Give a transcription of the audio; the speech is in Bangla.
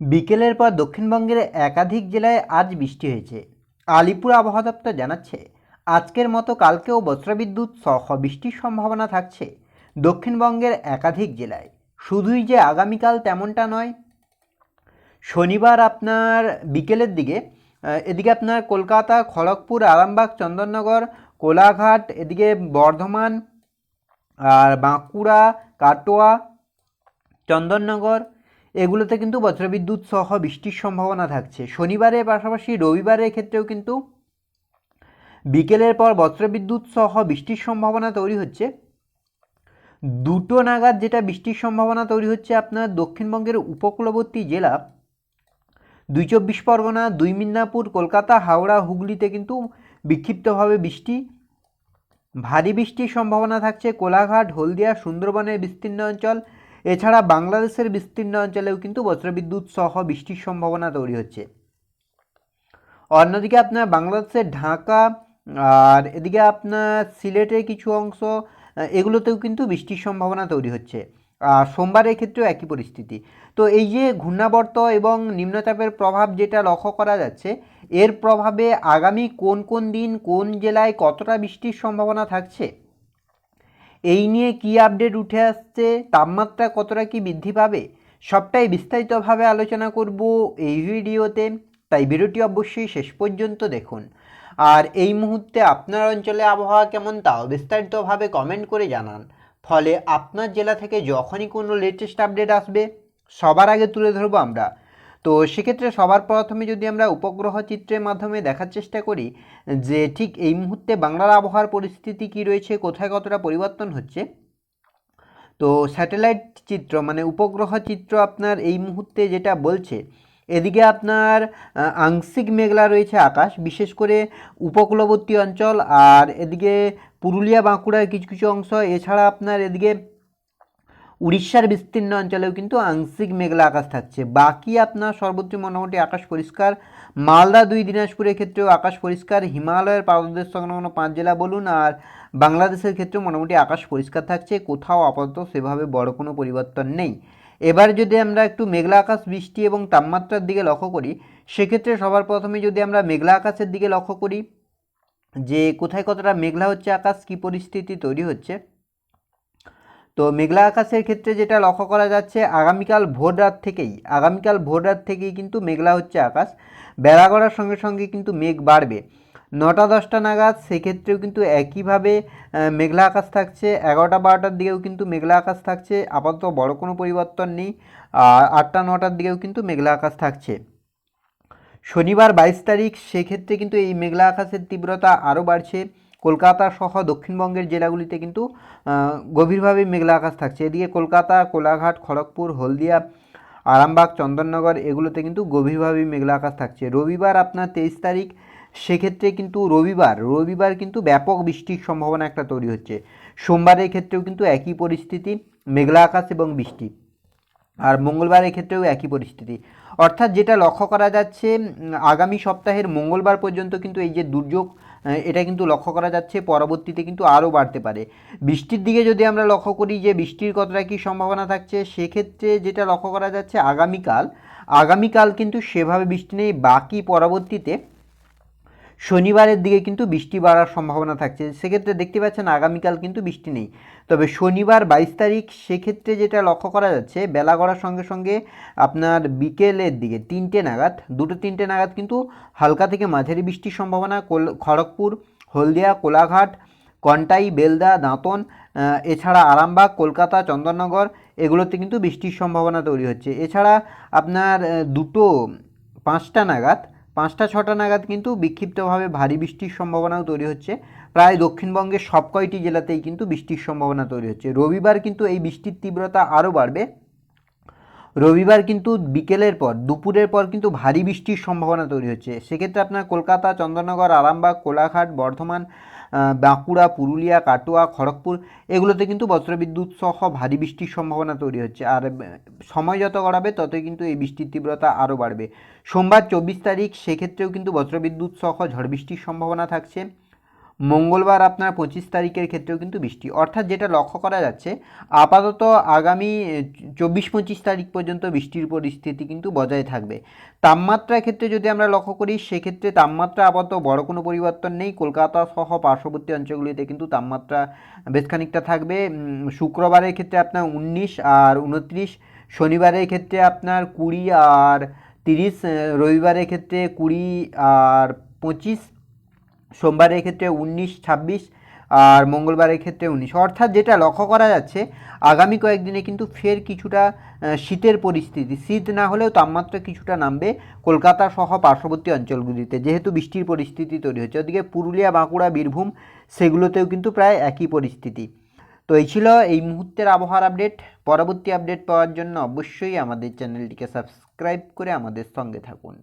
বিকেলের পর দক্ষিণবঙ্গের একাধিক জেলায় আজ বৃষ্টি হয়েছে। আলিপুর আবহাওয়া দপ্তর জানাচ্ছে, আজকের মতো কালকেও বজ্রবিদ্যুৎ সহ বৃষ্টির সম্ভাবনা থাকছে দক্ষিণবঙ্গের একাধিক জেলায়। শুধুই যে আগামীকাল তেমনটা নয়, শনিবার আপনার বিকেলের দিকে এদিকে আপনার কলকাতা, খড়গপুর, আরামবাগ, চন্দননগর, কোলাঘাট, এদিকে বর্ধমান, আর বাঁকুড়া, কাটোয়া, চন্দননগর এগুলোতে কিন্তু বজ্রবিদ্যুৎ সহ বৃষ্টির সম্ভাবনা থাকছে। শনিবারের পাশাপাশি রবিবারের ক্ষেত্রেও কিন্তু বিকেলের পর বজ্রবিদ্যুৎ সহ বৃষ্টির সম্ভাবনা তৈরি হচ্ছে। দুটো নাগাদ যেটা বৃষ্টির সম্ভাবনা তৈরি হচ্ছে আপনার দক্ষিণবঙ্গের উপকূলবর্তী জেলা দুই চব্বিশ পরগনা, দুই মিদনাপুর, কলকাতা, হাওড়া, হুগলিতে কিন্তু বিক্ষিপ্তভাবে বৃষ্টি, ভারী বৃষ্টির সম্ভাবনা থাকছে কোলাঘাট, হলদিয়া, সুন্দরবনের বিস্তীর্ণ অঞ্চল এছাড়া বাংলাদেশের বিস্তীর্ণ অঞ্চলেও কিন্তু বজ্রবিদ্যুৎ সহ বৃষ্টির সম্ভাবনা তৈরি হচ্ছে। অন্যদিকে আপনার বাংলাদেশের ঢাকা আর এদিকে আপনার সিলেটের কিছু অংশ, এগুলোতেও কিন্তু বৃষ্টির সম্ভাবনা তৈরি হচ্ছে। আর সোমবারের ক্ষেত্রেও একই পরিস্থিতি। তো এই যে ঘূর্ণাবর্ত এবং নিম্নচাপের প্রভাব যেটা লক্ষ্য করা যাচ্ছে, এর প্রভাবে আগামী কোন কোন দিন কোন জেলায় কতটা বৃষ্টির সম্ভাবনা থাকছে? এই নিয়ে কি আপডেট উঠে আসছে, তাপমাত্রা কতটা কি বৃদ্ধি পাবে, সবটাই বিস্তারিতভাবে আলোচনা করব এই ভিডিওতে। তাই ভিডিওটি অবশ্যই শেষ পর্যন্ত দেখুন। আর এই মুহূর্তে আপনার অঞ্চলে আবহাওয়া কেমন তাও বিস্তারিতভাবে কমেন্ট করে জানান। ফলে আপনার জেলা থেকে যখনই কোনো লেটেস্ট আপডেট আসবে, সবার আগে তুলে ধরবো আমরা তো সেক্ষেত্রে সবার প্রথমে যদি আমরা উপগ্রহ চিত্রের মাধ্যমে দেখার চেষ্টা করি, যে ঠিক এই মুহূর্তে বাংলার আবহাওয়ার পরিস্থিতি কি রয়েছে, কোথায় কতটা পরিবর্তন হচ্ছে, তো স্যাটেলাইট চিত্র মানে উপগ্রহ চিত্র আপনার এই মুহূর্তে যেটা বলছে, এদিকে আপনার আংশিক মেঘলা রয়েছে আকাশ, বিশেষ করে উপকূলবর্তী অঞ্চল আর এদিকে পুরুলিয়া, বাঁকুড়ার কিছু কিছু অংশ, এছাড়া আপনার এদিকে উড়িষ্যার বিস্তীর্ণ অঞ্চলেও কিন্তু আংশিক মেঘলা আকাশ থাকছে। বাকি আপনার সর্বোচ্চ মোটামুটি আকাশ পরিষ্কার। মালদা দুই, দিনাজপুরের ক্ষেত্রেও আকাশ পরিষ্কার। হিমালয়ের পাদদেশ সংলগ্ন পাঁচ জেলা বলুন আর বাংলাদেশের ক্ষেত্রে মোটামুটি আকাশ পরিষ্কার থাকছে। কোথাও আপাতত সেভাবে বড় কোনো পরিবর্তন নেই। এবার যদি আমরা একটু মেঘলা আকাশ, বৃষ্টি এবং তাপমাত্রার দিকে লক্ষ্য করি, সেক্ষেত্রে সবার প্রথমে যদি আমরা মেঘলা আকাশের দিকে লক্ষ্য করি, যে কোথায় কতটা মেঘলা হচ্ছে আকাশ, কী পরিস্থিতি তৈরি হচ্ছে তো মেঘলা আকাশের ক্ষেত্রে যেটা লক্ষ্য করা যাচ্ছে, আগামীকাল ভোর রাত থেকেই, আগামীকাল ভোর রাত থেকেই কিন্তু মেঘলা হচ্ছে আকাশ। বেলা গড়ার সঙ্গে সঙ্গে কিন্তু মেঘ বাড়বে। নটা, দশটা নাগাদ সেক্ষেত্রেও কিন্তু একইভাবে মেঘলা আকাশ থাকছে। এগারোটা, বারোটার দিকেও কিন্তু মেঘলা আকাশ থাকছে। আপাতত বড় কোনো পরিবর্তন নেই। আর আটটা, নটার দিকেও কিন্তু মেঘলা আকাশ থাকছে। শনিবার বাইশ তারিখ, সেক্ষেত্রে কিন্তু এই মেঘলা আকাশের তীব্রতা আরও বাড়ছে। কলকাতা সহ দক্ষিণবঙ্গের জেলাগুলিতে কিন্তু গভীরভাবে মেঘলা আকাশ থাকছে। এদিকে কলকাতা, কোলাঘাট, খড়গপুর, হলদিয়া, আরামবাগ, চন্দননগর এগুলোতে কিন্তু গভীরভাবে মেঘলা আকাশ থাকছে। রবিবার আপনার তেইশ তারিখ, সেক্ষেত্রে কিন্তু রবিবার রবিবার কিন্তু ব্যাপক বৃষ্টির সম্ভাবনা একটা তৈরি হচ্ছে। সোমবারের ক্ষেত্রেও কিন্তু একই পরিস্থিতি, মেঘলা আকাশ এবং বৃষ্টি। আর মঙ্গলবারের ক্ষেত্রেও একই পরিস্থিতি। অর্থাৎ যেটা লক্ষ্য করা যাচ্ছে আগামী সপ্তাহের মঙ্গলবার পর্যন্ত কিন্তু এই যে দুর্যোগ এটা কিন্তু লক্ষ্য করা যাচ্ছে, পরবর্তীতে কিন্তু আরও বাড়তে পারে। বৃষ্টির দিকে যদি আমরা লক্ষ্য করি যে বৃষ্টির কতটা কী সম্ভাবনা থাকছে, সেক্ষেত্রে যেটা লক্ষ্য করা যাচ্ছে আগামীকাল আগামীকাল কিন্তু সেভাবে বৃষ্টি নেই, বাকি পরবর্তীতে শনিবারের দিকে কিন্তু বৃষ্টি বাড়ার সম্ভাবনা থাকছে। সেক্ষেত্রে দেখতে পাচ্ছেন আগামীকাল কিন্তু বৃষ্টি নেই। তবে শনিবার বাইশ তারিখ সেক্ষেত্রে যেটা লক্ষ্য করা যাচ্ছে, বেলা গড়ার সঙ্গে সঙ্গে আপনার বিকেলের দিকে তিনটে নাগাদ, দুটো তিনটে নাগাদ কিন্তু হালকা থেকে মাঝারি বৃষ্টির সম্ভাবনা। কোল- খড়গপুর, হলদিয়া, কোলাঘাট, কন্টাই, বেলদা, দাঁতন এছাড়া আরামবাগ, কলকাতা, চন্দননগর, এগুলোতে কিন্তু বৃষ্টির সম্ভাবনা তৈরি হচ্ছে। এছাড়া আপনার দুটো, পাঁচটা নাগাদ পাঁচটা ছটা নাগাদ কিন্তু বিক্ষিপ্তভাবে ভারী বৃষ্টির সম্ভাবনাও তৈরি হচ্ছে। প্রায় দক্ষিণবঙ্গের সব কয়টি জেলাতেই কিন্তু বৃষ্টির সম্ভাবনা তৈরি হচ্ছে। রবিবার কিন্তু এই বৃষ্টির তীব্রতা আরও বাড়বে। রবিবার কিন্তু বিকেলের পর, দুপুরের পর কিন্তু ভারী বৃষ্টির সম্ভাবনা তৈরি হচ্ছে। সেক্ষেত্রে আপনার কলকাতা, চন্দ্রনগর, আরামবাগ, কোলাঘাট, বর্ধমান বাঁকুড়া, পুরুলিয়া, কাটোয়া, খড়গপুর, এগুলোতে কিন্তু বজ্রবিদ্যুৎ সহ ভারী বৃষ্টির সম্ভাবনা তৈরি হচ্ছে। আর সময় যত গড়াবে, ততই কিন্তু এই বৃষ্টির তীব্রতা আরও বাড়বে। সোমবার চব্বিশ তারিখ, সেক্ষেত্রেও কিন্তু বজ্রবিদ্যুৎ সহ ঝড় বৃষ্টির সম্ভাবনা থাকছে। মঙ্গলবার আপনার পঁচিশ তারিখের ক্ষেত্রেও কিন্তু বৃষ্টি। অর্থাৎ যেটা লক্ষ্য করা যাচ্ছে, আপাতত আগামী চব্বিশ পঁচিশ তারিখ পর্যন্ত বৃষ্টির পরিস্থিতি কিন্তু বজায় থাকবে। তাপমাত্রার ক্ষেত্রে যদি আমরা লক্ষ্য করি, সেক্ষেত্রে তাপমাত্রা আপাতত বড় কোনো পরিবর্তন নেই। কলকাতা সহ পার্শ্ববর্তী অঞ্চলগুলিতে কিন্তু তাপমাত্রা বেশ খানিকটা থাকবে। শুক্রবারের ক্ষেত্রে আপনার উনিশ আর উনত্রিশ, শনিবারের ক্ষেত্রে আপনার কুড়ি আর তিরিশ রবিবারের ক্ষেত্রে কুড়ি আর পঁচিশ সোমবারের ক্ষেত্রে উনিশ, ছাব্বিশ আর মঙ্গলবারের ক্ষেত্রে উনিশ। অর্থাৎ যেটা লক্ষ্য করা যাচ্ছে, আগামী কয়েকদিনে কিন্তু ফের কিছুটা শীতের পরিস্থিতি। শীত না হলেও তাপমাত্রা কিছুটা নামবে কলকাতা সহ পার্শ্ববর্তী অঞ্চলগুলিতে, যেহেতু বৃষ্টির পরিস্থিতি তৈরি হচ্ছে। ওদিকে পুরুলিয়া, বাঁকুড়া, বীরভূম সেগুলোতেও কিন্তু প্রায় একই পরিস্থিতি। তো এই ছিল এই মুহূর্তের আবহাওয়ার আপডেট। পরবর্তী আপডেট পাওয়ার জন্য অবশ্যই আমাদের চ্যানেলটিকে সাবস্ক্রাইব করে আমাদের সঙ্গে থাকুন।